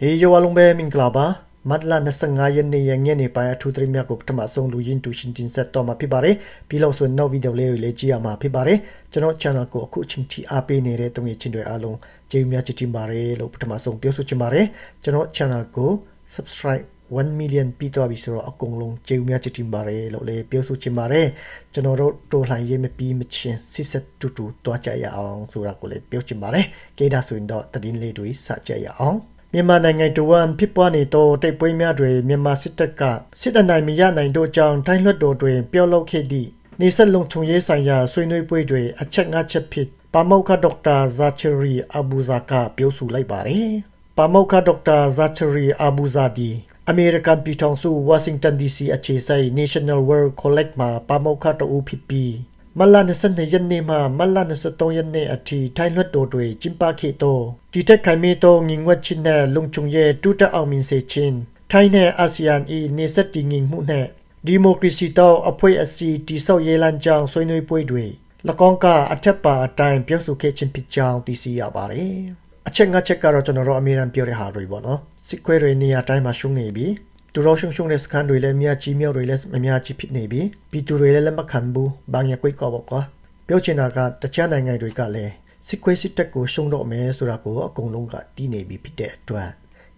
ဟေးယောအလုံးပဲမင်္ဂလာပါမတ်လ25ရက်နေ့ရညနေပိုင်းအထူးသတင်းများကိုပထမဆုံးလူရင်းတူရှင်တင်ဆက်တော့မှာဖြစ်ပါတယ်ပြီးလို့ဆိုနောက်ဗီဒီယိုလေးတွေလည်းကြည့်ရမှာဖြစ်ပါတယ်ကျွန်တော် channel ကိုအခုအချိန်ထိအားပေးနေတဲ့တုံးရချင်းတွေအားလုံးကျေးဇူးများချစ်တင်ပါတယ်လို့ပထမဆုံးပြောဆိုချင်ပါတယ်ကျွန်တော် channel ကို subscribe 1 million ပြီးတော့ပြီဆိုတော့အကုန်လုံးကျေးဇူးများချစ်တင်ပါတယ်လို့လည်းပြောဆိုချင်ပါတယ်ကျွန်တော်တို့တိုးလှန်ရေးမပြီးမချင်းစစ်ဆက်တူတူတွားကြရအောင်ဆိုတာကိုလည်းပြောချင်ပါတယ်ကြိဒါဆိုရင်တော့တည်င်းလေးတွေစကြရအောင် မြန်မာနိုင်ငံတဝန်ဖြစ်ပွားနေသောတိတ်ပွဲများတွင်မြန်မာစစ်တပ်ကစစ်အနိုင်မရနိုင်သောကြောင့်ထိုင်းလွှတ်တော်တွင်ပြောလုပ်ခဲ့သည့်နေဆက်လုံခြုံရေးဆိုင်ရာဆွေးနွေးပွဲတွင်အချက်၅ချက်ဖြစ်ပါမောက္ခဒေါက်တာဇာချီရီအဘူဇာကပြောဆိုလိုက်ပါတယ်။ပါမောက္ခဒေါက်တာဇာချီရီအဘူဇာဒီအမေရိကန်ပြည်ထောင်စုဝါရှင်တန် DC အခြေစိုက် National World Collect မှာပါမောက္ခတအူဖြစ်ပြီး မလ22ရက်နေ့မှမလ23ရက်နေ့အထိထိုင်းလွှတ်တော်တွင်ကျင်းပခဲ့သောဒီတက်ခိုင်မေသောငင်ဝက်ချင်းနဲ့လုံခြုံရေးတူတအောင်မြင်စေခြင်းထိုင်းနဲ့အာဆီယံ၏နေဆက်တည်ငြိမ်မှုနှင့်ဒီမိုကရေစီတောအဖွဲ့အစည်းတိဆောက်ရေးလမ်းကြောင်းဆွေးနွေးပွဲတွင်၎င်းကအထက်ပါအတိုင်းပြောဆိုခဲ့ခြင်းဖြစ်ကြောင်းသိရှိရပါတယ်။အချက်ငါချက်ကတော့ကျွန်တော်တို့အမြဲတမ်းပြောတဲ့ဟာတွေပေါ့နော်။စစ်ခွဲတွေနေရာတိုင်းမှာရှုံးနေပြီ။ တူတော်ရှုံရှုံတဲ့စကန်တွေလည်းမြာကြီးမြောက်တွေလည်းမများကြီးဖြစ်နေပြီ။ပြည်သူတွေလည်းလက်မခံဘူး။ဘာညာကွိတ်ကောပေါ့ကွာ။ပြောချင်တာကတခြားနိုင်ငံတွေကလည်းစစ်ခွေးစစ်တပ်ကိုရှုံတော့မယ်ဆိုတာကိုအကုန်လုံးကတည်နေပြီဖြစ်တဲ့အတွက်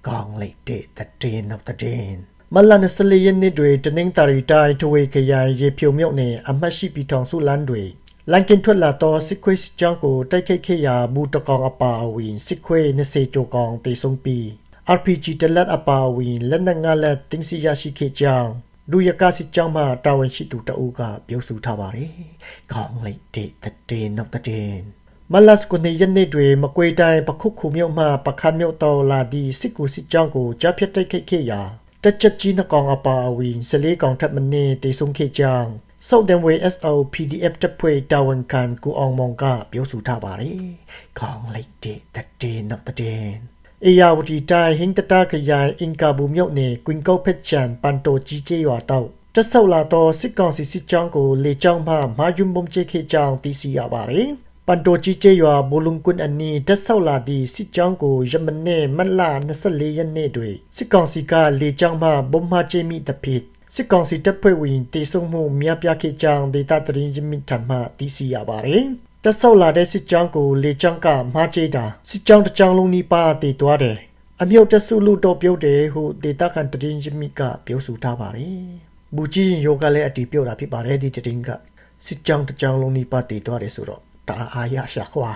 ကောင်းလိုက်တဲ့တဲ့နောက်တဲ့မလန်စလီယန်နေတွေတနင်္သာရီတိုင်းထဝေခရိုင်ရေဖြုံမြုပ်နေအမှတ်ရှိပြည်ထောင်စုလမ်းတွေလန်ကင်ထွက်လာတော့စစ်ခွေးစစ်ကြောင်းကိုတိုက်ခိုက်ခဲ့ရာဘူးတကောင်အပါအဝင်စစ်ခွေး20ကျော်ကောင်တေဆုံးပြီး RPG တလက်အပါအဝင်လက်နက်ငါလက်တင်းစီရရှိခဲ့ကြောင်းလူရကစစ်ကြောင်းမှတာဝန်ရှိသူတအုပ်ကပြောဆိုထားပါတယ်။ကောင်းလိုက်တဲ့တဲ့နောက်တဲ့မလတ်ကိုနေရနေတွေမကွေတိုင်းပခုခုမြို့မှပခတ်မြို့တော်လာဒီစစ်ကူစစ်ကြောင်းကိုကြားဖြတ်တိုက်ခိုက်ခဲ့ရာတက်ချက်ကြီးနှကောင်အပါအဝင်စလေးကောင်ထပ်မနေတေဆုံးခဲ့ကြောင်းစောက်တယ်ဝေ SO PDF တပ်ဖွဲ့တာဝန်ခံကူအောင်မောင်ကပြောဆိုထားပါတယ်။ကောင်းလိုက်တဲ့တဲ့နောက်တဲ့ အေယာဝတီတိုင်းဟင်းတတခရိုင်အင်ကာဘူမြို့နယ်ကွင်ကုတ်ဖက်ချန်ပန်တိုကြီးကျေးရွာတောက်တဆောက်လာတော့စစ်ကောင်စီစစ်ကြောင်းကိုလေကြောင်းမှမာယွမ်ဘုံချေခေကြောင်းသိရှိရပါတယ်။ပန်တိုချီချေရွာဘိုလုံကွန်းအနီးတက်ဆောက်လာသည့်စစ်ကြောင်းကိုယမနေ့မလ24ရက်နေ့တွင်စစ်ကောင်စီကလေကြောင်းမှဘုံမှချေမိတဖြစ်စစ်ကောင်စီတပ်ဖွဲ့ဝင်တေဆုံမှုများပြားခဲ့ကြောင်းဒေတာတရင်ရမီထမှသိရှိရပါတယ်။ တက်ဆောက်လာတဲ့စစ်ကြောင်းကိုလေကြောင်းကမှားချိတာစစ်ကြောင်းတစ်ကြောင်းလုံးနီးပါးတေသွားတယ်အမြုပ်တက်ဆုလို့တော့ပြုတ်တယ်ဟုဒေတာကန်တရင်ယမိကပြောဆိုထားပါတယ်ဘူကြီးရင်ယောကလည်းအတီးပြောတာဖြစ်ပါတယ်ဒီတရင်ကစစ်ကြောင်းတစ်ကြောင်းလုံးနီးပါးတေသွားတယ်ဆိုတော့ဒါအာရရှာခွာ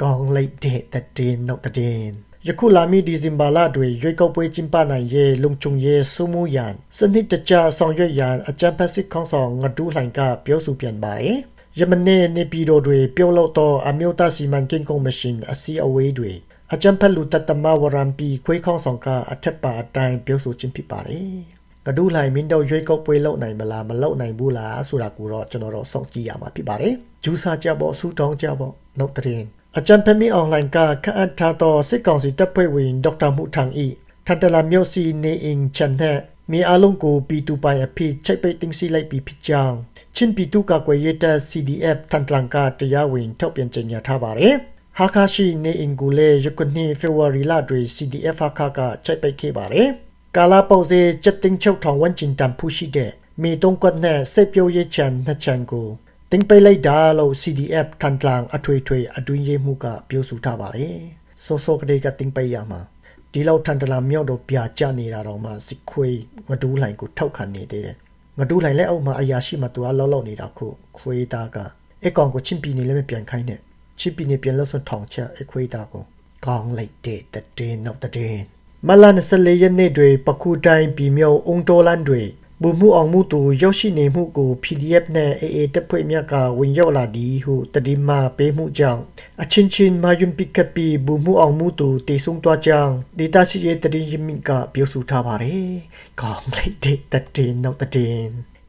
ကောင်းလိုက်တဲ့တရင်တော့တရင်ယခုလာမည့်ဒီဇင်ဘာလတွင်ရွေးကောက်ပွဲကျင်းပနိုင်ရေးလုံခြုံရေးစိုးမိုးရန်စနစ်တကျဆောင်ရွက်ရန်အကြံဖက်စစ်ခေါင်းဆောင်ငဒူးလှိုင်ကပြောဆိုပြန်ပါတယ်။ ယမနေ့နေပြည်တော်တွင်ပြုလုပ်သောအမျိုးသားစီမံကိန်းကော်မရှင်အစည်းအဝေးတွင်အကြံဖက်လူတတမဝရံပီခွေးခေါင်းဆောင်ကအထက်ပါအတိုင်းပြောဆိုခြင်းဖြစ်ပါတယ်ကဒူးလှိုင်မင်းတို့ရွေးကောက်ပွဲလုပ်နိုင်မလားမလုပ်နိုင်ဘူးလားဆိုတာကိုတော့ကျွန်တော်တို့စောင့်ကြည့်ရမှာဖြစ်ပါတယ်ဂျူစာကြပေါ့ဆူတောင်းကြပေါ့နှုတ်တဲ့အကြံဖက်မီအွန်လိုင်းကခန့်အပ်ထားသောစစ်ကောင်စီတပ်ဖွဲ့ဝင်ဒေါက်တာမှုထန်ဤထန်တလာမြို့စီနေအင်ချန်နဲ့ မြေအလုံးကိုပီတူပိုင်အဖြစ်ချိတ်ပိတ်တင်စီလိုက်ပြီးဖြစ်ကြောင်းချင်းပီတူကကွယ်ရတဲ့ CDF ထန်တလန်ကတရားဝင်ထုတ်ပြန်ကြေညာထားပါတယ်ဟာခါရှိနေအင်ကူလေယခုနှစ်ဖေဖော်ဝါရီလတွင် CDF ဟာခါကချိတ်ပိတ်ခဲ့ပါတယ်ကာလာပေါစေချက်တင်ချုပ်ထောင်ဝန်ကျင်တန်ဖူရှိတဲ့မေတုံးကွက်နဲ့စိတ်ပြိုးရေးချန်နှစ်ချန်ကိုတင်ပိတ်လိုက်တာလို့ CDF ထန်တလန်အထွေထွေအတွင်းရေးမှုကပြောဆိုထားပါတယ်။စောစောကလေးကတင်ပိတ်ရမှာ ဒီလောက်ထန်တလန်မြောက်တော့ပြကြနေတာတော့မှစစ်ခွေးငဒူးလှိုင်ကိုထောက်ခံနေသေးတယ်။ငဒူးလှိုင်လက်အောက်မှာအရာရှိမှသူကလောက်လောက်နေတာခုခွေးသားကအကောင်ကိုချင်းပီနေလည်းမပြန်ခိုင်းနဲ့ချင်းပီနေပြန်လို့ဆိုထောင်ချက်အခွေးသားကိုကောင်းလိုက်တဲ့တဲ့နောက်တဲ့မလန်24ရက်နေ့တွင်ပခုတိုင်းပြည်မြောက်အုံတော်လန်တွ င်ဘူမှုအောင်မှုသူရောက်ရှိနေမှုကို PDF နဲ့ AA တပ်ဖွဲ့များကဝင်ရောက်လာသည်ဟုတတိမာပေးမှုကြောင့်အချင်းချင်းမာယွန်ပစ်ကပ်ပြီးဘူမှုအောင်မှုသူတေဆုံးသွားကြောင်းဒေတာစီရဲ့တတိယမိကပြောဆိုထားပါတယ်။ကောင်းလိုက်တဲ့တတင်နောက်တတင်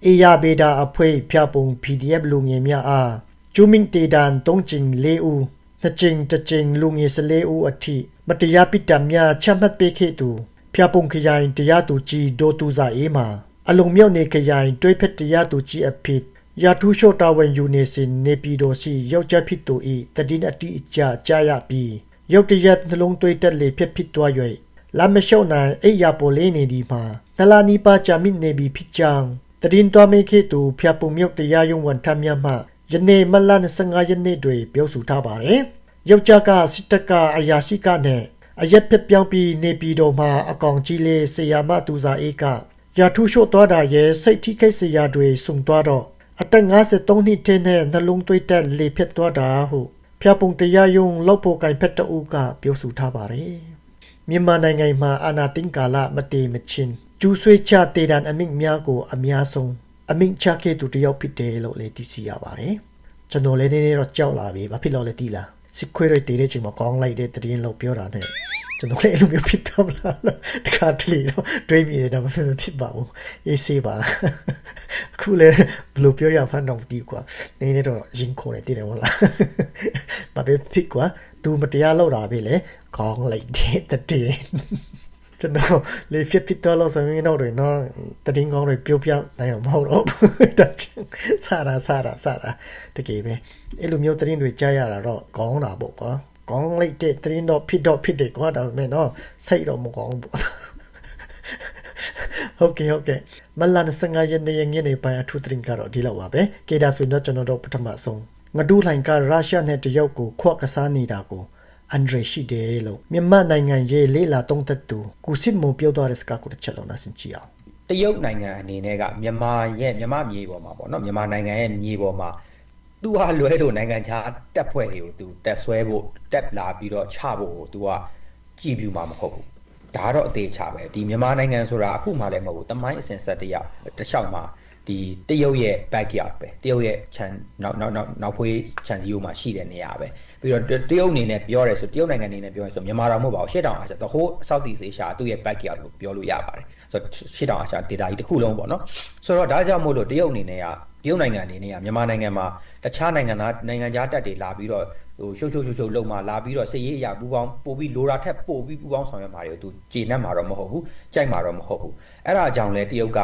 အေယာဘေဒါအဖွဲ့ဖျားပုံ PDF လူငယ်များအားကျူမင်းတေဒန်တုံးချင်လေးဦးနှစ်ချင်တစ်ချင်လူငယ်စလေးဦးအထိမတရားပိတ္တများချမှတ်ပေးခဲ့သူဖျားပုံခရိုင်တရားသူကြီးဒိုတူဇာအေးမှာ အလုံမြောက်နေခရိုင်တွေးဖက်တရားသူကြီးအဖြစ်ရာထူးလျှော့တာဝန်ယူနေစဉ်နေပြည်တော်ရှိယောက်ျားဖြစ်သူ၏တတိအတိအကျကြားရပြီးရုတ်တရက်နှလုံးသွေးတက်လေဖြစ်ဖြစ်သွား၍လာမလျှော့နိုင်အိယာပေါ်လေးနေဒီမှာနလာနီပါချာမိနေပြီဖြစ်ကြောင်းတရင်တော်မေခေတူဖျာပုံမြုပ်တရားရုံးဝန်ထမ်းများမှယနေ့မလ25ရက်နေ့တွင်ပြောဆိုထားပါတယ်။ယောက်ျားကစစ်တပ်ကအရာရှိကနဲ့အရက်ဖြစ်ပြောင်းပြီးနေပြည်တော်မှာအကောင်ကြီးလေးဆေယာမသူစာအေးက ရာထူးလျှော့သွားတာရဲ့စိတ်ထိခိုက်စရာတွေစုံသွားတော့အသက်53နှစ်တည်းနဲ့နှလုံးသွေးတက်လေဖြစ်သွားတာဟုဖျာပုံတရားရုံးလောက်ဖို့ကင်ဖက်တအုပ်ကပြောဆိုထားပါတယ်။မြန်မာနိုင်ငံမှာအာဏာသိမ်းကာလမတည်မချင်းကျူးဆွေးချတေတံအမိန့်များကိုအများဆုံးအမိန့်ချခဲ့သူတစ်ယောက်ဖြစ်တယ်လို့လည်းသိရှိရပါတယ်။ကျွန်တော်လည်းနည်းနည်းတော့ကြောက်လာပြီ။ဘာဖြစ်လို့လဲသိလား။စစ်ခွေးတွေတည်တဲ့ချိန်မှာကောင်းလိုက်တဲ့တရင်လို့ပြောတာနဲ့ ကျွန်တော်လည်းအဲ့လိုမျိုးဖြစ်တော့မလားလို့တခါတလေတော့တွေးမိတယ်တော့မဖြစ်ပါဘူး။ရေးစေးပါ။အခုလည်းဘယ်လိုပြောရဖမ်းတော့မသိဘူးကွာ။နည်းနည်းတော့ရင်ခုန်နေတည်တယ်မဟုတ်လား။ဘာပဲဖြစ်ကွာ။ तू မတရားလောက်တာပဲလေ။ကောင်းလိုက်တဲ့တည်ကျွန်တော်လေဖြစ်ဖြစ်တော့လို့ဆိုရင်တော့တွေနော်တတင်းကောင်းတွေပြုတ်ပြနိုင်အောင်မဟုတ်တော့ဘူးတချင်စားတာစားတာစားတာတကယ်ပဲအဲ့လိုမျိုးတတင်းတွေကြားရတာတော့ကောင်းတာပေါ့ကွာ ကောင်းလိုက်တဲ့တတင်းတော့ဖြစ်တော့ဖြစ်တယ်ကွာဒါပေမဲ့နော်စိတ်တော့မကောင်းဘူးပေါ့ဟုတ်ကဲ့ဟုတ်ကဲ့မလာ25ရက်နေ့ညနေပိုင်းအထူးသတင်းကတော့ဒီလောက်ပါပဲကေဒါဆိုတော့ကျွန်တော်တို့ပထမဆုံးငဒူးလိုင်ကရုရှားနဲ့တရုတ်ကိုခွက်ကစားနေတာကိုအန်ဒရရှိတယ်လို့မြန်မာနိုင်ငံရေးလေးလာတုံးသက်သူကုစစ်မုံပြောသွားတဲ့စကားကိုတစ်ချက်လုံးနားဆင်ကြည့်အောင်တရုတ်နိုင်ငံအနေနဲ့ကမြန်မာရဲ့မြန်မာမြေပေါ်မှာပေါ့နော်မြန်မာနိုင်ငံရဲ့မြေပေါ်မှာ သူဟာလွဲလို့နိုင်ငံခြားတက်ဖွဲ့တွေကိုသူတက်ဆွဲဖို့တက်လာပြီးတော့ချဖို့ကိုသူကကြည်ပြူမှာမဟုတ်ဘူးဒါကတော့အသေးချပဲဒီမြန်မာနိုင်ငံဆိုတာအခုမှလည်းမဟုတ်ဘူးတမိုင်းအစဉ်ဆက်တရတစ်လျှောက်မှာဒီတရုတ်ရဲ့ backyard ပဲတရုတ်ရဲ့ခြံနောက်နောက်နောက်နောက်ဖွေးခြံစည်းရိုးမှာရှိတဲ့နေရာပဲပြီးတော့တရုတ်အနေနဲ့ပြောရဲဆိုတရုတ်နိုင်ငံအနေနဲ့ပြောရဲဆိုမြန်မာတော်မဟုတ်ပါဘူးရှေ့တောင်အာရှတဟိုး Southeast Asia သူ့ရဲ့ backyard ကိုပြောလို့ရပါတယ် ဆိုတော့ရှေ့တောင်အာရှ data ကြီးတစ်ခုလုံးပေါ့နော်ဆိုတော့ဒါကြောင့်မို့လို့တရုတ်အနေနဲ့ကတရုတ်နိုင်ငံအနေနဲ့ကမြန်မာနိုင်ငံမှာတခြားနိုင်ငံသားနိုင်ငံခြားတပ်တွေလာပြီးတော့ဟိုရှုပ်ရှုပ်ရှုပ်ရှုပ်လုံမှာလာပြီးတော့စစ်ရေးအရာပူပေါင်းပို့ပြီးလိုတာထက်ပို့ပြီးပူပေါင်းဆောင်ရွက်မှာတွေကိုသူကျေနပ်မှာတော့မဟုတ်ဘူးကြိုက်မှာတော့မဟုတ်ဘူးအဲ့ဒါကြောင့်လဲတရုတ်က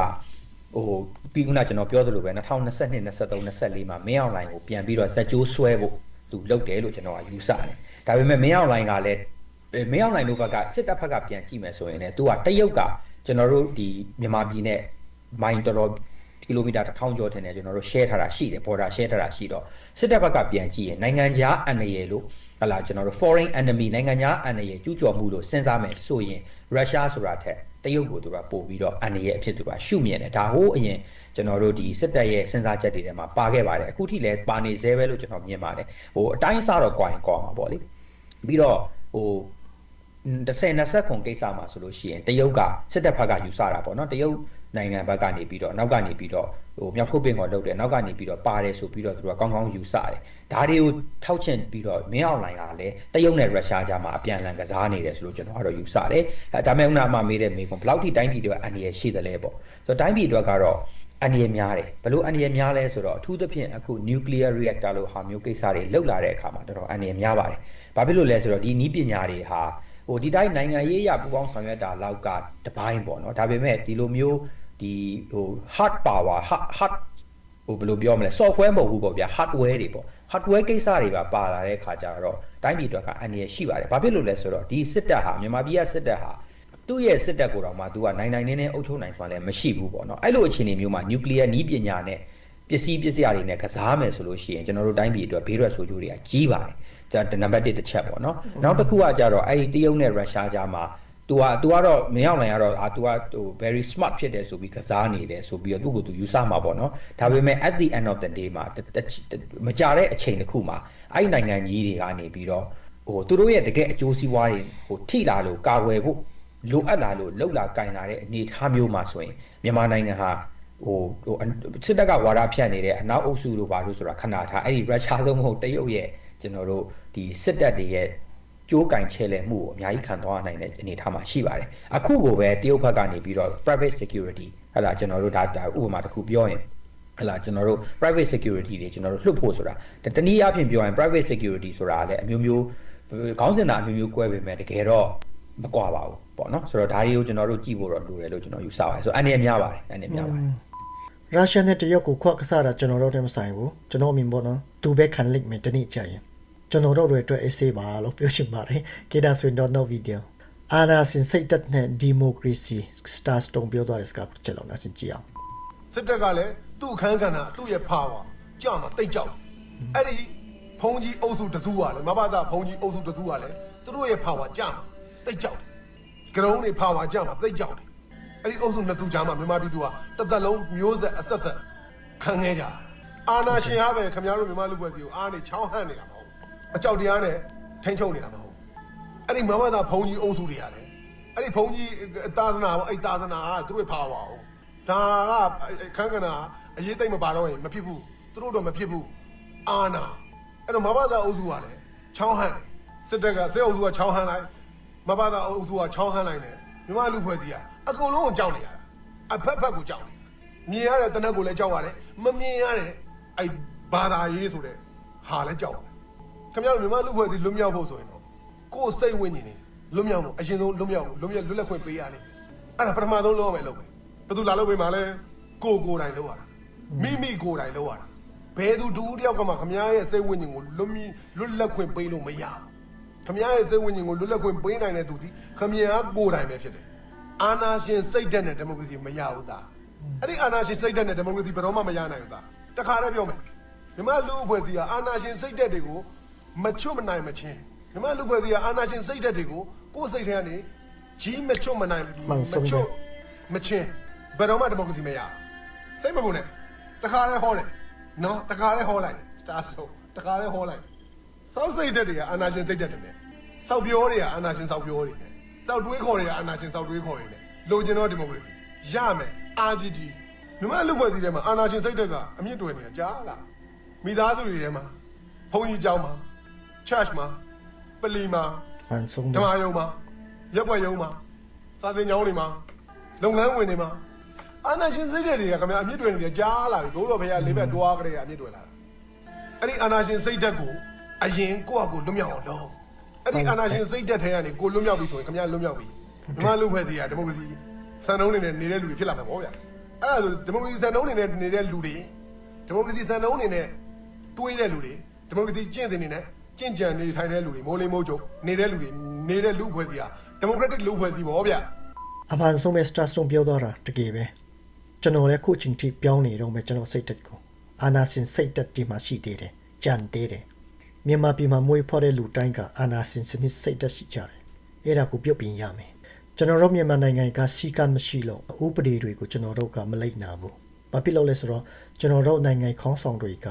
ဟိုပြီးခုနကျွန်တော်ပြောသလိုပဲ2022 23 24မှာမင်းအောင်လိုင်းကိုပြန်ပြီးတော့ဇက်ကျိုးဆွဲဖို့သူလုပ်တယ်လို့ကျွန်တော်ကယူဆတယ်ဒါပေမဲ့မင်းအောင်လိုင်းကလည်းမင်းအောင်လိုင်းတို့ဘက်ကစစ်တပ်ဘက်ကပြန်ကြည့်မယ်ဆိုရင်လည်းသူကတရုတ်က ကျွန်တော်တို့ဒီမြန်မာပြည်နဲ့မိုင်တော်တော်ကီလိုမီတာ1000ကျော်ထင်တယ်ကျွန်တော်တို့ share ထားတာရှိတယ် border share ထားတာရှိတော့စစ်တပ်ဘက်ကပြန်ကြည့်ရင်နိုင်ငံခြားအန္တရာယ်လို့ဟလာကျွန်တော်တို့ foreign enemy နိုင်ငံခြားအန္တရာယ်ကျူးကျော်မှုလို့စဉ်းစားမယ်ဆိုရင်ရုရှားဆိုတာထက်တရုတ်ကိုသူကပို့ပြီးတော့အန္တရာယ်အဖြစ်သူကရှုမြင်တယ်ဒါဟိုးအရင်ကျွန်တော်တို့ဒီစစ်တပ်ရဲ့စဉ်းစားချက်တွေထဲမှာပါခဲ့ပါတယ်အခုထိလည်းပါနေသေးပဲလို့ကျွန်တော်မြင်ပါတယ်ဟိုအတိုင်းအဆတော့ကွာရင်ကွာမှာပေါ့လေပြီးတော့ဟို 30 20ခုကိစ္စမှာဆိုလို့ရှိရင်တရုတ်ကစစ်တပ်ဘက်ကယူဆတာပေါ့နော်တရုတ်နိုင်ငံဘက်ကနေပြီးတော့နောက်ကနေပြီးတော့ဟိုမြောက်ဖို့ပင်ကိုလုပ်တယ်နောက်ကနေပြီးတော့ပါတယ်ဆိုပြီးတော့သူကကောင်းကောင်းယူဆတယ်ဒါတွေကိုထောက်ချင်ပြီးတော့မင်းအောင်လိုင်းကလည်းတရုတ်နဲ့ရုရှားကြားမှာအပြန်အလှန်ကစားနေတယ်ဆိုလို့ကျွန်တော်ကတော့ယူဆတယ်အဲဒါမဲ့ဥနာမှမေးတဲ့မေးခွန်းဘယ်လောက်ထိတိုင်းပြည်တွေကအန္တရာယ်ရှိသလဲပေါ့ဆိုတော့တိုင်းပြည်တွေကတော့အန္တရာယ်များတယ်ဘယ်လိုအန္တရာယ်များလဲဆိုတော့အထူးသဖြင့်အခု nuclear reactor လို့ဟာမျိုးကိစ္စတွေလောက်လာတဲ့အခါမှာတော်တော်အန္တရာယ်များပါတယ်ဘာဖြစ်လို့လဲဆိုတော့ဒီနီးပညာတွေဟာ ဟိုဒီတိုင်းနိုင်ငံရေးရပူပေါင်းဆောင်ရွက်တာလောက်ကတပိုင်းပေါ့နော်ဒါပေမဲ့ဒီလိုမျိုးဒီဟို hard power hard hard ဟိုဘယ်လိုပြောမလဲ software မဟုတ်ဘူးပေါ့ဗျာ hardware တွေပေါ့ hardware ကိစ္စတွေပါပါလာတဲ့ခါကျတော့တိုင်းပြည်အတွက်ကအန္တရာယ်ရှိပါတယ်ဘာဖြစ်လို့လဲဆိုတော့ဒီစစ်တပ်ဟာမြန်မာပြည်ကစစ်တပ်ဟာသူ့ရဲ့စစ်တပ်ကိုတော့မှသူကနိုင်နိုင်နေနေအုပ်ချုပ်နိုင်စွာလည်းမရှိဘူးပေါ့နော်အဲ့လိုအခြေအနေမျိုးမှာ nuclear နီးပညာနဲ့ပစ္စည်းပစ္စည်းတွေနဲ့ကစားမယ်ဆိုလို့ရှိရင်ကျွန်တော်တို့တိုင်းပြည်အတွက်ဘေးရွက်ဆိုးကျိုးတွေကကြီးပါတယ်ဒါ နံပါတ်1တစ်ချက်ပေါ့နော်နောက်တစ်ခုကကြတော့အဲ့ဒီတရုတ်နဲ့ရုရှားကြားမှာ तू อ่ะ तू ကတော့မရောက်နိုင်ကတော့အာ तू อ่ะဟို very smart ဖြစ်တယ်ဆိုပြီးကစားနေတယ်ဆိုပြီးတော့သူ့ကို तू ယူဆမှာပေါ့နော်ဒါပေမဲ့ at the end of the day မှာမကြတဲ့အချိန်တစ်ခုမှာအဲ့နိုင်ငံကြီးတွေကနေပြီးတော့ဟိုသူတို့ရဲ့တကယ်အကျိုးစီးပွားတွေဟိုထိလာလို့ကာကွယ်ဖို့လိုအပ်လာလို့လှုပ်လာကင်လာတဲ့အနေအထားမျိုးမှာဆိုရင်မြန်မာနိုင်ငံဟာဟိုဟိုစစ်တပ်ကဝါဒဖြန့်နေတဲ့အနောက်အုပ်စုတို့ဘာလို့ဆိုတာခဏထားအဲ့ဒီရုရှားသုံးမဟုတ်တရုတ်ရဲ့ ကျွန်တော်တို့ဒီစစ်တပ်တွေရဲ့ကြိုးကင်ချဲလဲမှုကိုအများကြီးခံသွားနိုင်တဲ့အနေအထားမှာရှိပါတယ်အခုကိုပဲတရုတ်ဘက်ကနေပြီးတော့ private security ဟလာကျွန်တော်တို့ဒါဥပမာတစ်ခုပြောရင်ဟလာကျွန်တော်တို့ private security တွေကျွန်တော်တို့လွှတ်ဖို့ဆိုတာတနည်းအားဖြင့်ပြောရင် private security ဆိုတာလည်းအမျိုးမျိုးခေါင်းစဉ်သားအမျိုးမျိုး꿰ပေမဲ့တကယ်တော့မကွာပါဘူးပေါ့နော်ဆိုတော့ဒါတွေကိုကျွန်တော်တို့ကြည့်ဖို့တော့လိုတယ်လို့ကျွန်တော်ယူဆပါတယ်ဆိုတော့အနေနဲ့များပါတယ်အနေနဲ့များပါတယ် ရုရှားနဲ့တရုတ်ကိုခွက်ကစားတာကျွန်တော်တို့တည်းမဆိုင်ဘူးကျွန်တော်အမြင်ပေါ့နော်သူပဲခံလိမ့်မယ်တနေ့ကြာရင်ကျွန်တော်တို့တွေအတွက်အစေးပါလို့ပြောချင်ပါတယ်ကေဒါဆိုရင်တော့နောက်ဗီဒီယိုအာနာစင်စိတ်တက်နဲ့ဒီမိုကရေစီစတာစတုံပြောသွားတဲ့စကားကိုချက်လောက်နားဆင်ကြည့်အောင်စစ်တပ်ကလည်းသူ့အခန်းကဏ္ဍသူ့ရဲ့ power ကြောက်မှာတိတ်ကြောက်အဲ့ဒီဖုန်ကြီးအုပ်စုတစုကလည်းမဘာသာဖုန်ကြီးအုပ်စုတစုကလည်းသူတို့ရဲ့ power ကြောက်မှာတိတ်ကြောက်တယ်ကရုံးတွေ power ကြောက်မှာတိတ်ကြောက်တယ် အဲ့ဒီအုပ်စုနှစ်စုကြားမှာမြန်မာပြည်သူကတစ်သက်လုံးမျိုးဆက်အဆက်ဆက်ခံခဲ့ကြအာနာရှင်ဟာပဲခင်ဗျားတို့မြန်မာလူပွဲစီကိုအားနေချောင်းဟန့်နေတာမဟုတ်အကြောက်တရားနဲ့ထိန်းချုပ်နေတာမဟုတ်အဲ့ဒီမမသာဘုံကြီးအုပ်စုတွေရတယ်အဲ့ဒီဘုံကြီးသာသနာပေါ့အဲ့သာသနာကသူတို့ဖောက်ပါအောင်ဒါကခန်းကနာအရေးသိမ့်မပါတော့ရင်မဖြစ်ဘူးသူတို့တော့မဖြစ်ဘူးအာနာအဲ့တော့မမသာအုပ်စုကလည်းချောင်းဟန်စစ်တပ်ကစစ်အုပ်စုကချောင်းဟန်လိုက်မမသာအုပ်စုကချောင်းဟန်လိုက်တယ်မြမလူဖွဲ့စည်းရ အကုန်လုံးကိုကြောက်နေရတာအဖက်ဖက်ကိုကြောက်နေမြင်ရတဲ့တနက်ကိုလည်းကြောက်ရတယ်မမြင်ရတဲ့အဲ့ဘာသာရေးဆိုတဲ့ဟာလည်းကြောက်ရတယ်ခင်ဗျားတို့မြန်မာလူ့ဖွဲ့စည်းလွတ်မြောက်ဖို့ဆိုရင်တော့ကိုယ်စိတ်ဝိညာဉ်နဲ့လွတ်မြောက်ဖို့အရင်ဆုံးလွတ်မြောက်ဖို့လွတ်မြောက်လွတ်လပ်ခွင့်ပေးရတယ်အဲ့ဒါပထမဆုံးလုပ်ရမယ်လို့ပဲဘယ်သူလာလုပ်ပေးမှာလဲကိုကိုယ်တိုင်လုပ်ရတာမိမိကိုယ်တိုင်လုပ်ရတာဘယ်သူတူတယောက်ကမှခမည်းရဲ့စိတ်ဝိညာဉ်ကိုလွတ်မီလွတ်လပ်ခွင့်ပေးလို့မရဘူးခမည်းရဲ့စိတ်ဝိညာဉ်ကိုလွတ်လပ်ခွင့်ပေးနိုင်တဲ့သူဒီခမည်းကိုယ်တိုင်ပဲဖြစ်တယ် အာနာရှင်စိတ်ဓာတ်နဲ့ဒီမိုကရေစီမရဘူးသားအဲ့ဒီအာနာရှင်စိတ်ဓာတ်နဲ့ဒီမိုကရေစီဘယ်တော့မှမရနိုင်ဘူးသားတခါတည်းပြောမယ်မြမလူအဖွဲ့အစည်းကအာနာရှင်စိတ်ဓာတ်တွေကိုမချွတ်မနိုင်မချင်းမြမလူဖွဲ့စည်းကအာနာရှင်စိတ်ဓာတ်တွေကိုကိုယ်စိတ်ထဲကနေကြီးမချွတ်မနိုင်မှန်ဆုံးတယ်မချင်းဘယ်တော့မှဒီမိုကရေစီမရဘူးစိတ်မကုန်နဲ့တခါလဲဟောတယ်နော်တခါလဲဟောလိုက်စတာဆိုတခါလဲဟောလိုက်စောက်စိတ်ဓာတ်တွေကအာနာရှင်စိတ်ဓာတ်တွေနဲ့စောက်ပြောတွေကအာနာရှင်စောက်ပြောတွေနဲ့ စောက်တွေးခေါ်တွေကအာနာရှင်စောက်တွေးခေါ်တွေနဲ့လိုချင်တော့ဒီမိုကရေစီရမယ်အာဂျီဂျီမြမလူဖွဲ့စည်းထဲမှာအာနာရှင်စိတ်ဓာတ်ကအမြင့်တွယ်နေတာကြားလားမိသားစုတွေထဲမှာဘုန်းကြီးကျောင်းမှာ church မှာပလီမှာအန်ဆုံးဓမ္မယုံမှာရက်ွက်ယုံမှာစာသင်ကျောင်းတွေမှာလုပ်ငန်းဝင်တွေမှာအာနာရှင်စိတ်ဓာတ်တွေကခင်ဗျာအမြင့်တွယ်နေတယ်ကြားလာပြီဘိုးတော်ဖေကလေးဘက်တွားကြတဲ့အမြင့်တွယ်လာတာအဲ့ဒီအာနာရှင်စိတ်ဓာတ်ကိုအရင်ကိုယ့်အကူလွတ်မြောက်အောင်လုပ် အဲ့ဒီအာနာရှင်စိတ်ဓာတ်ထဲကနေကိုလွတ်မြောက်ပြီဆိုရင်ခင်ဗျာလွတ်မြောက်ပြီဓမ္မလူဖွဲ့စီကဒီမိုကရေစီစံနှုန်းတွေနဲ့နေတဲ့လူတွေဖြစ်လာမှာပေါ့ဗျာအဲ့ဒါဆိုဒီမိုကရေစီစံနှုန်းတွေနဲ့နေတဲ့လူတွေဒီမိုကရေစီစံနှုန်းတွေနဲ့တွေးတဲ့လူတွေဒီမိုကရေစီကျင့်စဉ်တွေနဲ့ကျင့်ကြံနေထိုင်တဲ့လူတွေမိုးလေးမိုးကြုံနေတဲ့လူတွေနေတဲ့လူဖွဲ့စီကဒီမိုကရက်တစ်လူဖွဲ့စီပေါ့ဗျာအမှန်ဆုံးပဲစတာဆုံးပြောသွားတာတကယ်ပဲကျွန်တော်လည်းခုချင်းထိပြောင်းနေတော့ပဲကျွန်တော်စိတ်တက်ကိုအာနာစင်စိတ်တက်ဒီမှာရှိသေးတယ်ကြံသေးတယ် မြန်မာပြည်မှာမွေးဖွားတဲ့လူတိုင်းကအာနာစင်စနစ်စိတ်တက်ရှိကြတယ်အဲ့ဒါကိုပြုတ်ပြင်ရမယ်ကျွန်တော်တို့မြန်မာနိုင်ငံကစီကံမရှိလို့ဥပဒေတွေကိုကျွန်တော်တို့ကမလိုက်နာဘူးဘာဖြစ်လို့လဲဆိုတော့ကျွန်တော်တို့နိုင်ငံခေါင်းဆောင်တွေက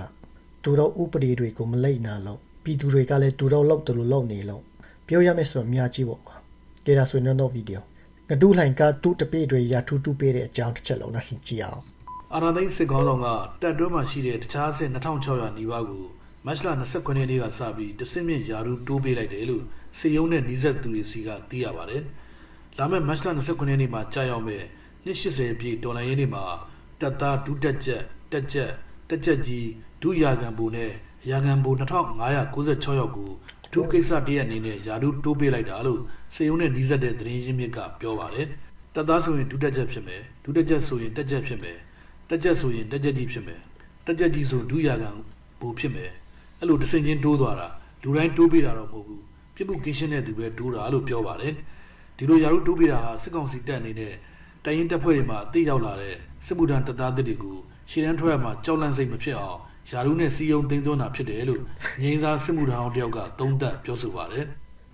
သူတို့ဥပဒေတွေကိုမလိုက်နာလို့ပြည်သူတွေကလည်းသူတို့လောက်တယ်လို့လောက်နေလို့ပြောရမယ်ဆိုတော့အများကြီးပေါ့ကွာကြည့်ရဆိုရင်တော့ဗီဒီယိုငဒူးလှိုင်ကတူးတပေတွေရထူးထူးပေးတဲ့အကြောင်းတစ်ချက်လုံးနဲ့ဆင်ကြည့်အောင်အာနာသိန်းစစ်ကောင်းဆောင်ကတက်တွဲမှာရှိတဲ့တခြားစစ်2600နီးပါးကို မတ်လ29ရက်နေ့ကစပြီးတစင်းမြင့်ယာရုတိုးပေးလိုက်တယ်လို့စစ်ရုံးနဲ့နှီးဆက်သူတွေစီကသိရပါတယ်။လာမယ့်မတ်လ29ရက်နေ့မှာကြာရောက်မဲ့နှစ်80ပြည့်တော်လိုင်းရေးနေ့မှာတပ်သားဒုတက်ချက်တက်ချက်တက်ချက်ကြီးဒုရာဂံဘူနဲ့ရာဂံဘူ2596ယောက်ကိုဒုကိစ္စတရက်အနေနဲ့ယာရုတိုးပေးလိုက်တာလို့စစ်ရုံးနဲ့နှီးဆက်တဲ့သတင်းရင်းမြစ်ကပြောပါတယ်။တပ်သားဆိုရင်ဒုတက်ချက်ဖြစ်မယ်ဒုတက်ချက်ဆိုရင်တက်ချက်ဖြစ်မယ်တက်ချက်ဆိုရင်တက်ချက်ကြီးဖြစ်မယ်တက်ချက်ကြီးဆိုဒုရာဂံဘူဖြစ်မယ် အဲ့လိုတစ်စင်ချင်းတိုးသွားတာလူတိုင်းတိုးပေးတာတော့မဟုတ်ဘူးပြစ်မှုကင်းရှင်းတဲ့သူပဲတိုးတာလို့ပြောပါတယ်ဒီလိုယာရုတိုးပေးတာဟာစစ်ကောင်စီတပ်အနေနဲ့တိုင်ရင်တပ်ဖွဲ့တွေမှာအသိရောက်လာတဲ့စစ်မှုထမ်းတပ်သားတွေကိုရှေ့တန်းထွက်ရမှာကြောက်လန့်စိတ်မဖြစ်အောင်ယာရုနဲ့စီယုံသိမ်းသွင်းတာဖြစ်တယ်လို့ငင်းစားစစ်မှုထမ်းအောင်တယောက်ကသုံးသပ်ပြောဆိုပါတယ်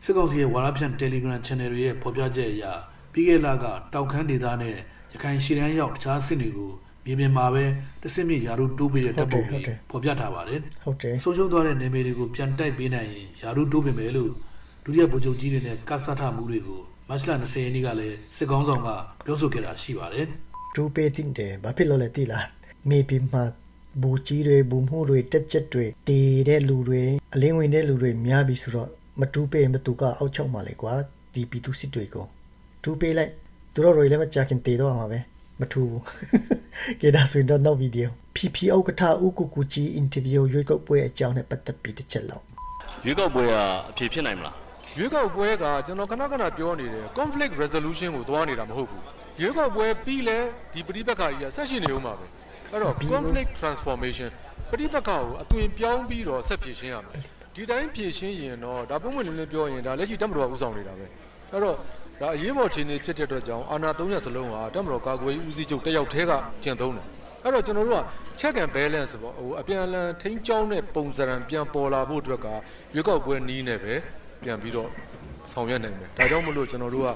စစ်ကောင်စီရဲ့ဝါရဖြန့် Telegram Channel တွေရဲ့ဖော်ပြချက်အရပြီးခဲ့လကတောက်ခမ်းဒေသနဲ့ရခိုင်ရှေ့တန်းရောက်တခြားစစ်တွေကို မြေပြင်မှာပဲတစစ်မြစ်ယာရုတိုးပေးတဲ့တပ်ပုံတွေဖော်ပြထားပါတယ်ဟုတ်တယ်ဆုံးရှုံးသွားတဲ့နေမေတွေကိုပြန်တိုက်ပေးနိုင်ရင်ယာရုတိုးပြင်မယ်လို့ဒုတိယဗိုလ်ချုပ်ကြီးတွေနဲ့ကဆတ်ထမှုတွေကိုမတ်လ20ရက်နေ့ကလည်းစစ်ကောင်းဆောင်ကပြောဆိုခဲ့တာရှိပါတယ်ဒူပေးတင်တယ်ဘာဖြစ်လို့လဲသိလားမေပီမှာဘူကြီးတွေဘူမှုတွေတက်ချက်တွေတေတဲ့လူတွေအလင်းဝင်တဲ့လူတွေများပြီဆိုတော့မတူပေးမတူကအောက်ချုပ်မှာလေကွာဒီပီတူစစ်တွေကိုဒူပေးလိုက်သူတို့တွေလည်းမကြခင်တေတော့မှာပဲ မထူဘူးကဲဒါဆိုရင်တော့နောက်ဗီဒီယို PP ဥက္ကဋ္ဌဥကုကူကြီးအင်တာဗျူးရွေးကောက်ပွဲအကြောင်းနဲ့ပတ်သက်ပြီးတစ်ချက်လောက်ရွေးကောက်ပွဲကအဖြေဖြစ်နိုင်မလားရွေးကောက်ပွဲကကျွန်တော်ခဏခဏပြောနေတယ် conflict resolution ကိုသွားနေတာမဟုတ်ဘူးရွေးကောက်ပွဲပြီးလဲဒီပဋိပက္ခကြီးကဆက်ရှိနေဦးမှာပဲအဲ့တော့ conflict transformation ပဋိပက္ခကိုအသွင်ပြောင်းပြီးတော့ဆက်ဖြေရှင်းရမယ်ဒီတိုင်းဖြည့်ရှင်းရင်တော့ဒါပုံမှန်လေးလေးပြောရင်ဒါလက်ရှိတက်မတော်ကဥဆောင်နေတာပဲအဲ့တော့ ဒါအရေးပေါ်ခြေနေဖြစ်တဲ့အတွက်ကြောင့်အာနာ၃ရက်စလုံးဟာတက်မတော်ကာကွယ်ရေးဦးစီးချုပ်တက်ရောက်သေးကကျင့်သုံးတယ်အဲ့တော့ကျွန်တော်တို့က check and balance ပေါ့ဟိုအပြန်အလှန်ထိန်းကျောင်းတဲ့ပုံစံပြန်ပေါ်လာဖို့အတွက်ကရွေးကောက်ပွဲနီးနေပဲပြန်ပြီးတော့ဆောင်ရွက်နိုင်မယ်ဒါကြောင့်မလို့ကျွန်တော်တို့က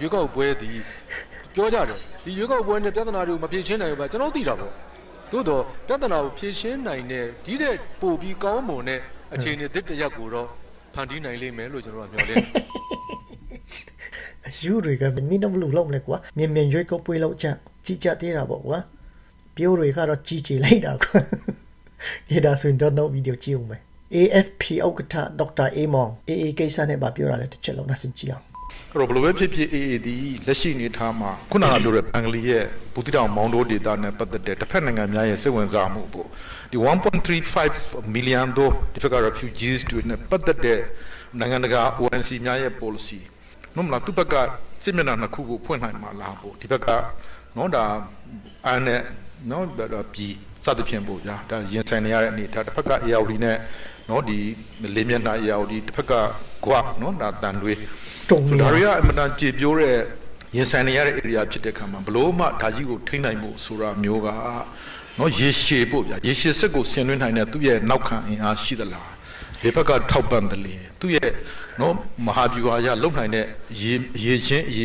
ရွေးကောက်ပွဲဒီပြောကြတယ်ဒီရွေးကောက်ပွဲနဲ့ပြဿနာတွေကိုမဖြေရှင်းနိုင်ဘူးဗျကျွန်တော်သိတာပေါ့သို့တော့ပြဿနာကိုဖြေရှင်းနိုင်တဲ့ဒီတဲ့ပို့ပြီးကောင်းမွန်တဲ့အခြေအနေတစ်တစ်ရက်ကိုတော့ဖန်တီးနိုင်လိမ့်မယ်လို့ကျွန်တော်ကမျှော်လင့်တယ် အယူတွေကမင်းတို့ဘလို့လောက်လဲကွာမြင်မြင်ရွေးကောက်ပွဲလောက်ချကြည်ကြသေးတာပေါ့ကွာပြောတွေကတော့ကြီးကြီးလိုက်တာကွာဒီဒါဆိုရင်တော့နောက်ဗီဒီယိုကြည့်အောင်မယ် AFP ဥက္ကဋ္ဌဒေါက်တာအေးမောင် AA ကိစ္စနဲ့ဗာပြောတာလည်းတစ်ချက်လုံးနားဆင်ကြည့်အောင်အဲ့တော့ဘယ်လိုပဲဖြစ်ဖြစ် AAD လက်ရှိအနေထားမှာခုနကပြောတဲ့ဘင်္ဂလီရဲ့ဘူတိတောင်မောင်တိုးဒေတာနဲ့ပတ်သက်တဲ့တစ်ဖက်နိုင်ငံများရဲ့စိတ်ဝင်စားမှုပေါ့ဒီ1.35 million တို့ဒီဖက်က refugees တွေနဲ့ပတ်သက်တဲ့နိုင်ငံတကာ ONC များရဲ့ policy နော်မလားသူ့ဘက်ကစစ်မျက်နှာနှစ်ခုကိုဖွင့်နိုင်မှာလားပေါ့ဒီဘက်ကနော်ဒါအားနဲ့နော်ဒါပြည်စသဖြင့်ပေါ့ဗျာဒါရင်ဆိုင်နေရတဲ့အနေအထားတစ်ဖက်က AOD နဲ့နော်ဒီလေးမျက်နှာ AOD တစ်ဖက်ကကွာနော်ဒါတန်တွေးတုံဆိုနေတော့ဒါတွေကအမှန်တန်ကြေပြိုးတဲ့ရင်ဆိုင်နေရတဲ့ area ဖြစ်တဲ့ခါမှာဘလို့မှဒါကြီးကိုထိန်းနိုင်မှုဆိုတာမျိုးကနော်ရေရှည်ပို့ဗျာရေရှည်စစ်ကိုဆင်နွှဲနိုင်တဲ့သူ့ရဲ့နောက်ခံအင်အားရှိသလားဒီဘက်ကထောက်ပံ့တယ်လေသူ့ရဲ့နော်မဟာဗျူဟာရလုံနိုင်တဲ့ရေရေချင်းရေ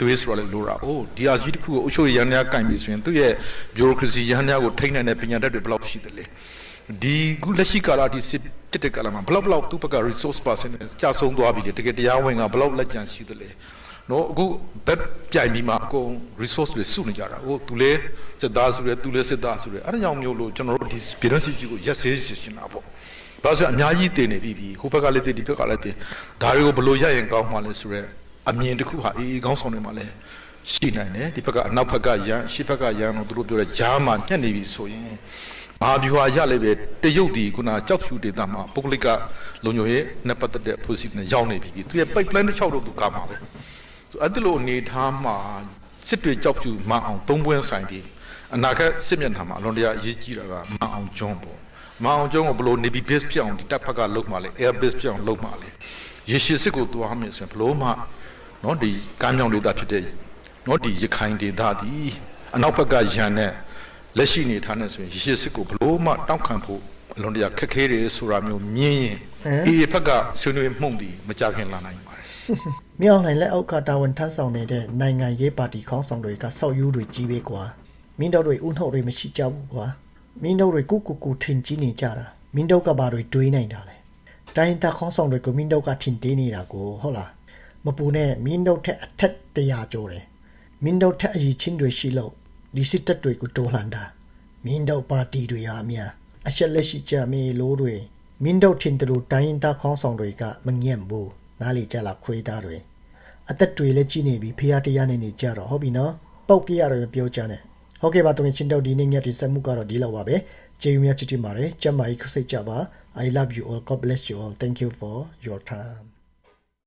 တွေးဆိုရလေလိုတာ။အိုးဒီအကြီးတစ်ခုကိုအုပ်ချုပ်ရေးရန်များကင်ပြီဆိုရင်သူ့ရဲ့ bureaucracy ရန်များကိုထိန်းနိုင်တဲ့ပညာတတ်တွေဘယ်လောက်ရှိသလဲ။ဒီခုလက်ရှိကာလဒီစစ်တက်တဲ့ကာလမှာဘယ်လောက်ဘယ်လောက်သူ့ဘက်က resource person ကြာဆုံးသွားပြီလေတကယ်တရားဝင်ကဘယ်လောက်လက်ကျန်ရှိသလဲ။နော်အခုဘက်ပြိုင်ပြီးမှအကုန် resource တွေစုနေကြတာ။ဟိုသူလေစစ်သားဆိုရယ်သူလေစစ်သားဆိုရယ်အဲ့ဒါကြောင့်မျိုးလို့ကျွန်တော်တို့ဒီပြည်တွင်းစစ်ကြီးကိုရက်ဆေးချင်တာပေါ့။ ဘာလို့ဆိုအများကြီးတင်နေပြီပြီဟိုဘက်ကလည်းတင်ဒီဘက်ကလည်းတင်ဒါတွေကိုဘယ်လိုရရင်ကောင်းမှလဲဆိုရယ်အမြင်တစ်ခုဟာအေးအေးကောင်းဆောင်နေမှလဲရှိနိုင်တယ်ဒီဘက်ကအနောက်ဘက်ကရန်ရှေ့ဘက်ကရန်လို့သူတို့ပြောတဲ့ဂျားမှာညှက်နေပြီဆိုရင်မဟာဗျူဟာရလည်းပဲတရုတ်ဒီခုနကြောက်ဖြူဒေတာမှာပုဂ္ဂလိကလုံခြုံရေးနဲ့ပတ်သက်တဲ့ policy နဲ့ရောက်နေပြီသူရဲ့ pipeline တစ်ချောက်တော့သူကမှာပဲဆိုအဲ့ဒီလိုအနေထားမှာစစ်တွေကြောက်ဖြူမအောင်သုံးပွင့်ဆိုင်ပြီးအနာဂတ်စစ်မျက်နှာမှာအလွန်တရာအရေးကြီးတာကမအောင်ကျွန်းပေါ့ မအောင်ကျွန်းကိုဘယ်လို navy base ဖြစ်အောင်ဒီတပ်ဖက်ကလုပ်မှလဲ air base ဖြစ်အောင်လုပ်မှလဲရေရှည်စစ်ကိုသွားမယ်ဆိုရင်ဘယ်လို့မှနော်ဒီကမ်းမြောင်ဒေသဖြစ်တဲ့နော်ဒီရခိုင်ဒေသဒီအနောက်ဘက်ကရန်နဲ့လက်ရှိနေထားနေဆိုရင်ရရှိစစ်ကိုဘလို့မှတောက်ခံဖို့အလွန်တရာခက်ခဲတယ်ဆိုတာမျိုးမြင်ရင်အေးဘက်ကဆွေးနွေးမှုန်ဒီမကြခင်လာနိုင်ပါတယ်မြောက်နိုင်လက်အောက်ကတာဝန်ထမ်းဆောင်နေတဲ့နိုင်ငံရေးပါတီခေါင်းဆောင်တွေကစောက်ယူတွေကြီးပဲကွာမင်းတို့တွေဥနှုတ်တွေမရှိကြဘူးကွာ မင်းတို့တွေကုကုကူထင်ကြီးနေကြတာမင်းတို့ကဘာတွေတွေးနိုင်တာလဲတိုင်းတာခေါင်းဆောင်တွေကိုမင်းတို့ကထင်သေးနေတာကိုဟုတ်လားမပူနဲ့မင်းတို့ထက်အထက်တရာကျော်တယ်မင်းတို့ထက်အကြီးချင်းတွေရှိလို့ဒီစစ်တပ်တွေကိုတိုးလှန်တာမင်းတို့ပါတီတွေဟာအများအချက်လက်ရှိကြမေလို့တွေမင်းတို့ထင်တယ်လို့တိုင်းတာခေါင်းဆောင်တွေကမငြက်ဘူးနားလေကြလားခွေးသားတွေအသက်တွေလည်းကြီးနေပြီဖះတရားနေနေကြတော့ဟုတ်ပြီနော်ပုတ်ကြရတော့ပြောကြတယ် ဟုတ်ကဲ့ပါတုံချင်းတော့ဒီနေ့ညဒီစက်မှုကတော့ဒီလောက်ပါပဲကျေးဇူးများချစ်တင်ပါတယ်ကျမ်းမာရေးခုစိတ်ကြပါ I love you all God bless you all thank you for your time